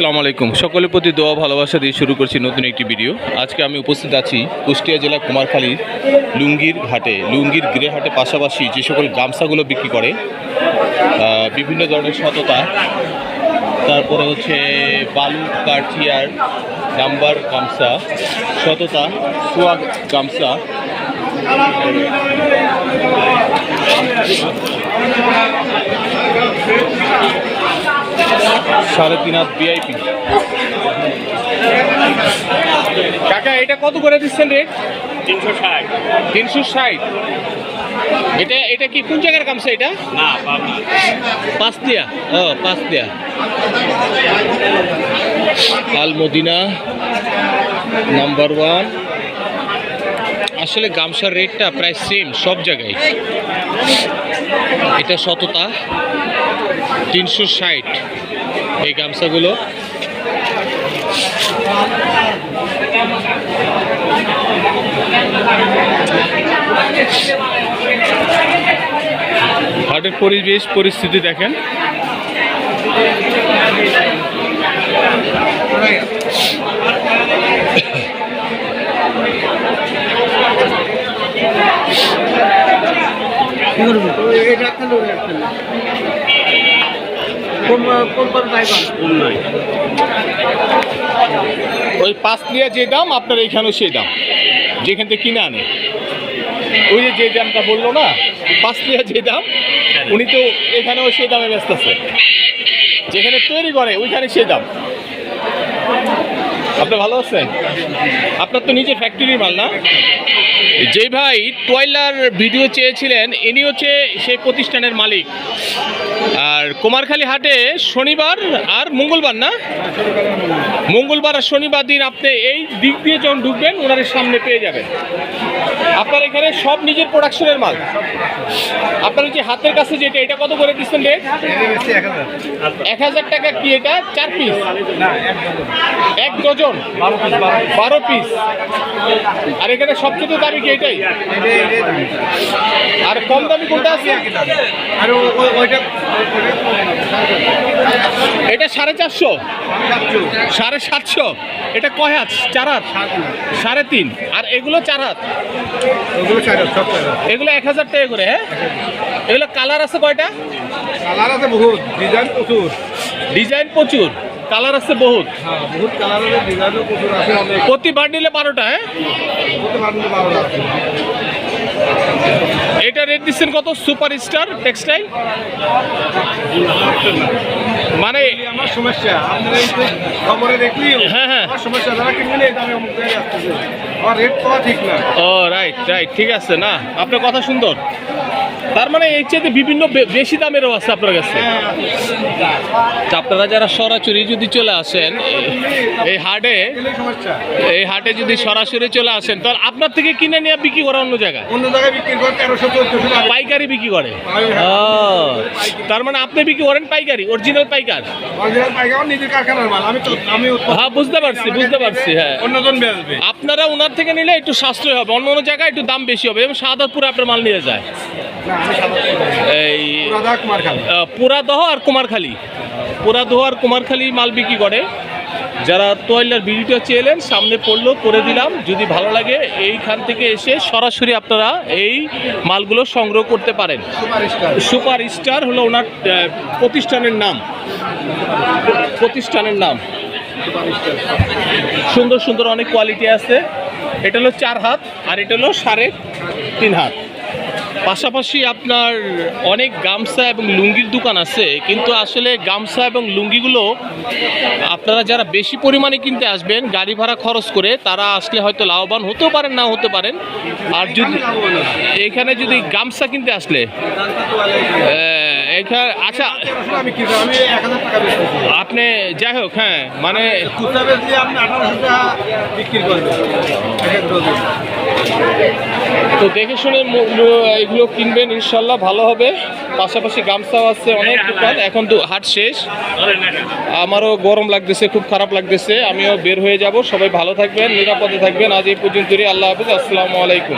আসসালামু আলাইকুম। সকলের প্রতি দোয়া, ভালোবাসা দিয়ে শুরু করছি নতুন একটি ভিডিও। আজকে আমি উপস্থিত আছি কুষ্টিয়া জেলা কুমারখালীর লুঙ্গির ঘাটে লুঙ্গির গ্রে হাটে পাশাপাশি যে সকল গামছাগুলো বিক্রি করে বিভিন্ন ধরনের সততা। তারপরে হচ্ছে বালু কাঠিয়ার নাম্বার গামছা, সততা সোয়া গামছা। সাড়ে তিন হাত ভিআইপি কাকা এটা কত করে দিচ্ছেন রেট তিনশো ষাট। তিনশো ষাট। এটা এটা কি কোন জায়গার গামছা এটা? না পাবনা। পাঁচ দিয়া ও পাঁচ দিয়া আল মদিনা নাম্বার ওয়ান আসলে গামছার রেটটা প্রায় সেম সব জায়গায়। এটা সততা। তিনশো ষাট এই গামছাগুলো। হাটের পরিবেশ পরিস্থিতি দেখেন। ওই পাঁচ লিয়া যে দাম, আপনার এখানেও সেই দাম। যেখান থেকে কিনে আনে। ওই যে যে দামটা বলল না, পাঁচ লিয়া যে দাম, উনি তো এখানেও সেই দামে ব্যস্ত আছে। যেখানে তৈরি করে, ওইখানে সেই দাম। আপনি ভালো আছেন? আপনার তো নিজের ফ্যাক্টরির মাল না? যে ভাই টয়লার ভিডিও চেয়েছিলেন, ইনি হচ্ছে সেই প্রতিষ্ঠানের মালিক। আর কুমারখালী হাটে শনিবার আর মঙ্গলবার না? মঙ্গলবার আর শনিবার দিন আপনি এই দিক দিয়ে যখন ঢুকবেন ওনার সামনে পেয়ে যাবেন। আপনার এখানে সব নিজের প্রোডাকশনের মাল। আপনার যে হাতের কাছে যেটা, এটা কত করে দিচ্ছেন রেট এক হাজার টাকা কি এটা? চার পিস এক ডজন বারো পিস আর এখানে সবচেয়ে দামি কি এটাই? আর কম দামি কোনটা আছে? এটা সাড়ে চারশো। সাড়ে সাতশো। এটা কয় হাত? চার হাত? সাড়ে তিন। আর এগুলো চার হাত। এগুলো এক হাজার টাকা করে হ্যাঁ? এগুলো কালার আছে কয়টা? কালার আছে বহুত ডিজাইন প্রচুর। ডিজাইন প্রচুর। কালার আছে বহুত। হ্যাঁ বহুত কালার আছে ডিজাইনও প্রচুর আছে প্রতি বান্ডিলে বারোটা হ্যাঁ? আছে। এটা রেট দিচ্ছেন কত? Super star textile? মানে আমার সমস্যা আপনারা এই খবরে দেখলি হ্যাঁ, হ্যাঁ। আমার সমস্যা যারা কিনবেন এই দামে অমুক জায়গায় আসতেছে। আমার রেট পাওয়া ঠিক না। ও রাইট রাইট ঠিক আছে না। আপনার কথা সুন্দর। তার মানে এই চেয়ে বিভিন্ন বেশি দামেরও আছে আপনার কাছে? আপনারা যারা সরাসরি যদি চলে আসেন এই- হাটে এই হাটে যদি সরাসরি চলে আসেন তাহলে আপনার থেকে কিনে নিয়ে বিক্রি করা অন্য জায়গায়? অন্য জায়গায় বিক্রি করে তেরোশো চোদ্দশো পাইকারি বিক্রি করে? তার মানে আপনি বিক্রি করেন পাইকারি অরিজিনাল পাইকার? হ্যাঁ বুঝতে পারছি বুঝতে পারছি হ্যাঁ। অন্যজন আপনারা ওনার থেকে নিলে একটু সাশ্রয় হবে অন্য অন্য জায়গায় একটু দাম বেশি হবে এবং সাদাপুরে আপনার মাল নিয়ে যায়। এই পুরাদহ আর কুমারখালী। পুরাদহ আর কুমারখালী মাল বিক্রি করে। যারা তোয়াইলার ভিডিওটা চেয়েলেন সামনে পড়ল করে দিলাম। যদি ভালো লাগে এইখান থেকে এসে সরাসরি আপনারা এই মালগুলো সংগ্রহ করতে পারেন। সুপার স্টার হলো ওনার প্রতিষ্ঠানের নাম। প্রতিষ্ঠানের নাম। সুন্দর সুন্দর অনেক কোয়ালিটি আছে। এটা হলো চার হাত আর এটা হলো সাড়ে তিন হাত। পাশাপাশি আপনার অনেক গামছা এবং লুঙ্গির দোকান আছে, কিন্তু আসলে গামছা এবং লুঙ্গিগুলো আপনারা যারা বেশি পরিমাণে কিনতে আসবেন, গাড়ি ভাড়া খরচ করে, তারা আসলে হয়তো লাভবান হতেও পারেন না হতে পারেন। আর যদি এখানে যদি গামছা কিনতে আসলে আচ্ছা আপনি যাই হোক হ্যাঁ মানে বিক্রি করবেন। তো দেখে শুনে এগুলো কিনবেন, ইনশাল্লাহ ভালো হবে। পাশাপাশি গামছাও আছে, অনেক দোকান। এখন তো হাট শেষ। আমারও গরম লাগতেছে, খুব খারাপ লাগতেছে। আমিও বের হয়ে যাব। সবাই ভালো থাকবেন, নিরাপদে থাকবেন। আজ এই পর্যন্তই। আল্লাহ হাফিজ। আসসালামু আলাইকুম।